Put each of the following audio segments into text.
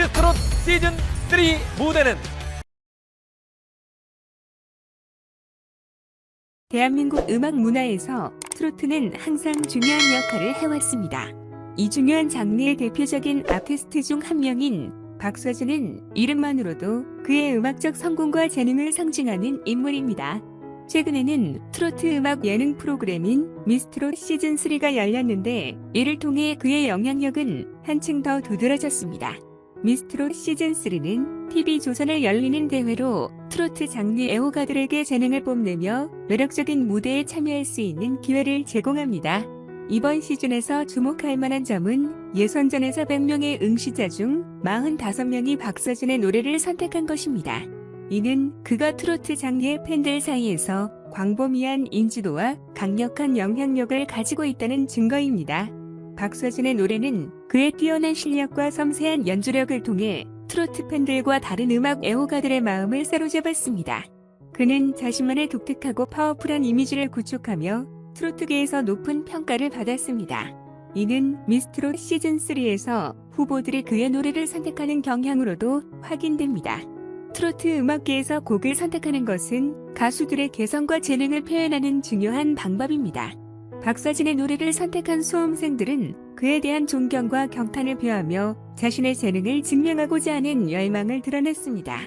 미스트롯 시즌 3 무대는 대한민국 음악 문화에서 트로트는 항상 중요한 역할을 해왔습니다. 이 중요한 장르의 대표적인 아티스트 중 한 명인 박서준은 이름만으로도 그의 음악적 성공과 재능을 상징하는 인물입니다. 최근에는 트로트 음악 예능 프로그램인 미스트롯 시즌3가 열렸는데 이를 통해 그의 영향력은 한층 더 두드러졌습니다. 미스트롯 시즌3는 TV조선을 열리는 대회로 트로트 장르 애호가들에게 재능을 뽐내며 매력적인 무대에 참여할 수 있는 기회를 제공합니다. 이번 시즌에서 주목할 만한 점은 예선전에서 100명의 응시자 중 45명이 박서준의 노래를 선택한 것입니다. 이는 그가 트로트 장르의 팬들 사이에서 광범위한 인지도와 강력한 영향력을 가지고 있다는 증거입니다. 박서준의 노래는 그의 뛰어난 실력과 섬세한 연주력을 통해 트로트 팬들과 다른 음악 애호가들의 마음을 사로잡았습니다. 그는 자신만의 독특하고 파워풀한 이미지를 구축하며 트로트계에서 높은 평가를 받았습니다. 이는 미스트롯 시즌3에서 후보들이 그의 노래를 선택하는 경향으로도 확인됩니다. 트로트 음악계에서 곡을 선택하는 것은 가수들의 개성과 재능을 표현하는 중요한 방법입니다. 박서진의 노래를 선택한 수험생들은 그에 대한 존경과 경탄을 표하며 자신의 재능을 증명하고자 하는 열망을 드러냈습니다.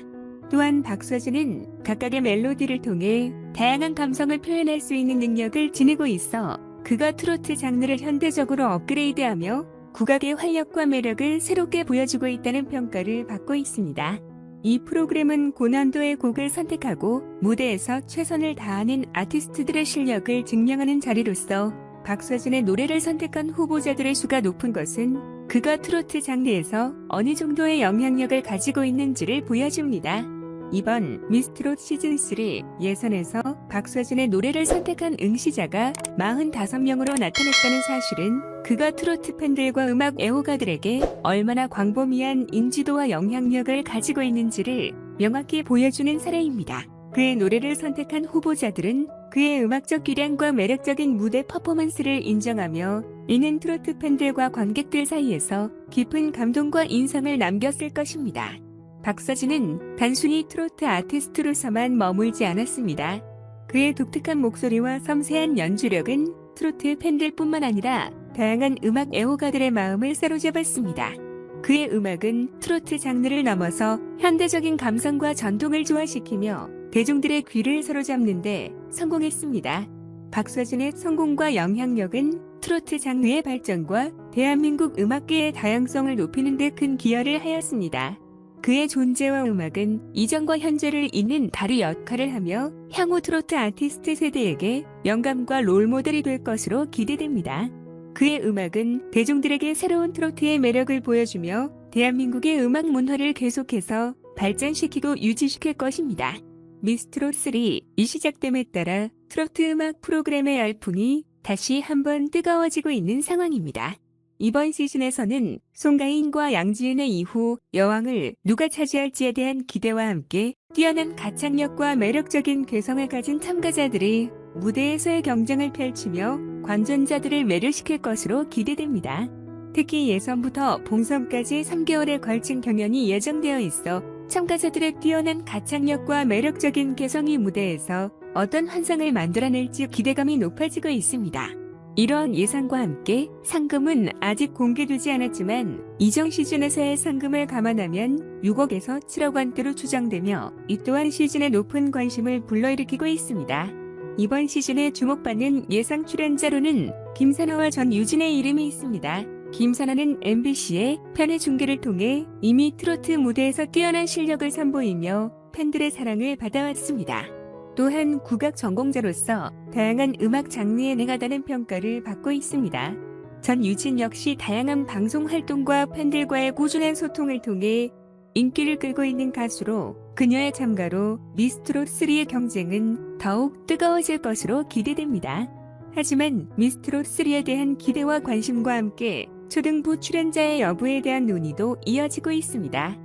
또한 박서진은 각각의 멜로디를 통해 다양한 감성을 표현할 수 있는 능력을 지니고 있어 그가 트로트 장르를 현대적으로 업그레이드하며 국악의 활력과 매력을 새롭게 보여주고 있다는 평가를 받고 있습니다. 이 프로그램은 고난도의 곡을 선택하고 무대에서 최선을 다하는 아티스트들의 실력을 증명하는 자리로서 박서준의 노래를 선택한 후보자들의 수가 높은 것은 그가 트로트 장르에서 어느 정도의 영향력을 가지고 있는지를 보여줍니다. 이번 미스트롯 시즌3 예선에서 박서준의 노래를 선택한 응시자가 45명으로 나타났다는 사실은 그가 트로트 팬들과 음악 애호가들에게 얼마나 광범위한 인지도와 영향력을 가지고 있는지를 명확히 보여주는 사례입니다. 그의 노래를 선택한 후보자들은 그의 음악적 기량과 매력적인 무대 퍼포먼스를 인정하며 이는 트로트 팬들과 관객들 사이에서 깊은 감동과 인상을 남겼을 것입니다. 박서진은 단순히 트로트 아티스트로서만 머물지 않았습니다. 그의 독특한 목소리와 섬세한 연주력은 트로트 팬들뿐만 아니라 다양한 음악 애호가들의 마음을 사로잡았습니다. 그의 음악은 트로트 장르를 넘어서 현대적인 감성과 전통을 조화시키며 대중들의 귀를 사로잡는데 성공했습니다. 박서준의 성공과 영향력은 트로트 장르의 발전과 대한민국 음악계의 다양성을 높이는 데 큰 기여를 하였습니다. 그의 존재와 음악은 이전과 현재를 잇는 다리 역할을 하며 향후 트로트 아티스트 세대에게 영감과 롤모델이 될 것으로 기대됩니다. 그의 음악은 대중들에게 새로운 트로트의 매력을 보여주며 대한민국의 음악 문화를 계속해서 발전시키고 유지시킬 것입니다. 미스트롯 3 이 시작됨에 따라 트로트 음악 프로그램의 열풍이 다시 한번 뜨거워지고 있는 상황입니다. 이번 시즌에서는 송가인과 양지은의 이후 여왕을 누가 차지할지에 대한 기대와 함께 뛰어난 가창력과 매력적인 개성을 가진 참가자들이 무대에서의 경쟁을 펼치며 관전자들을 매료시킬 것으로 기대됩니다. 특히 예선부터 봉선까지 3개월에 걸친 경연이 예정되어 있어 참가자들의 뛰어난 가창력과 매력적인 개성이 무대에서 어떤 환상을 만들어낼지 기대감이 높아지고 있습니다. 이러한 예상과 함께 상금은 아직 공개되지 않았지만 이전 시즌에서의 상금을 감안하면 6억에서 7억 원대로 추정되며 이 또한 시즌의 높은 관심을 불러일으키고 있습니다. 이번 시즌에 주목받는 예상 출연자로는 김사나와 전유진의 이름이 있습니다. 김사나는 MBC의 편의 중계를 통해 이미 트로트 무대에서 뛰어난 실력을 선보이며 팬들의 사랑을 받아왔습니다. 또한 국악 전공자로서 다양한 음악 장르에 능하다는 평가를 받고 있습니다. 전유진 역시 다양한 방송 활동과 팬들과의 꾸준한 소통을 통해 인기를 끌고 있는 가수로 그녀의 참가로 미스트롯 3의 경쟁은 더욱 뜨거워질 것으로 기대됩니다. 하지만 미스트롯 3에 대한 기대와 관심과 함께 초등부 출연자의 여부에 대한 논의도 이어지고 있습니다.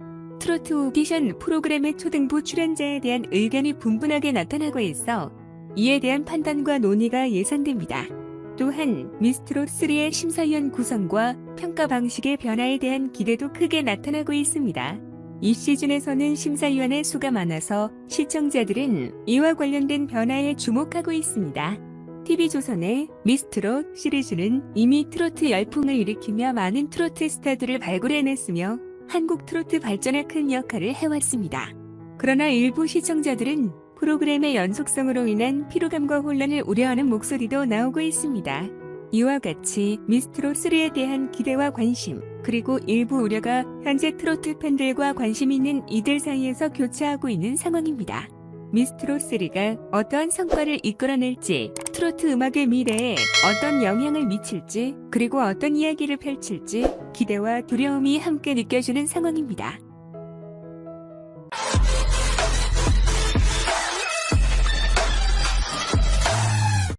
트로트 오디션 프로그램의 초등부 출연자에 대한 의견이 분분하게 나타나고 있어 이에 대한 판단과 논의가 예상됩니다. 또한 미스트롯3의 심사위원 구성과 평가 방식의 변화에 대한 기대도 크게 나타나고 있습니다. 이 시즌에서는 심사위원의 수가 많아서 시청자들은 이와 관련된 변화에 주목하고 있습니다. TV조선의 미스트롯 시리즈는 이미 트로트 열풍을 일으키며 많은 트로트 스타들을 발굴해냈으며 한국 트로트 발전에 큰 역할을 해왔습니다. 그러나 일부 시청자들은 프로그램의 연속성으로 인한 피로감과 혼란을 우려하는 목소리도 나오고 있습니다. 이와 같이 미스트롯 3에 대한 기대와 관심, 그리고 일부 우려가 현재 트로트 팬들과 관심 있는 이들 사이에서 교차하고 있는 상황입니다. 미스트롯3가 어떠한 성과를 이끌어낼지, 트로트 음악의 미래에 어떤 영향을 미칠지, 그리고 어떤 이야기를 펼칠지 기대와 두려움이 함께 느껴지는 상황입니다.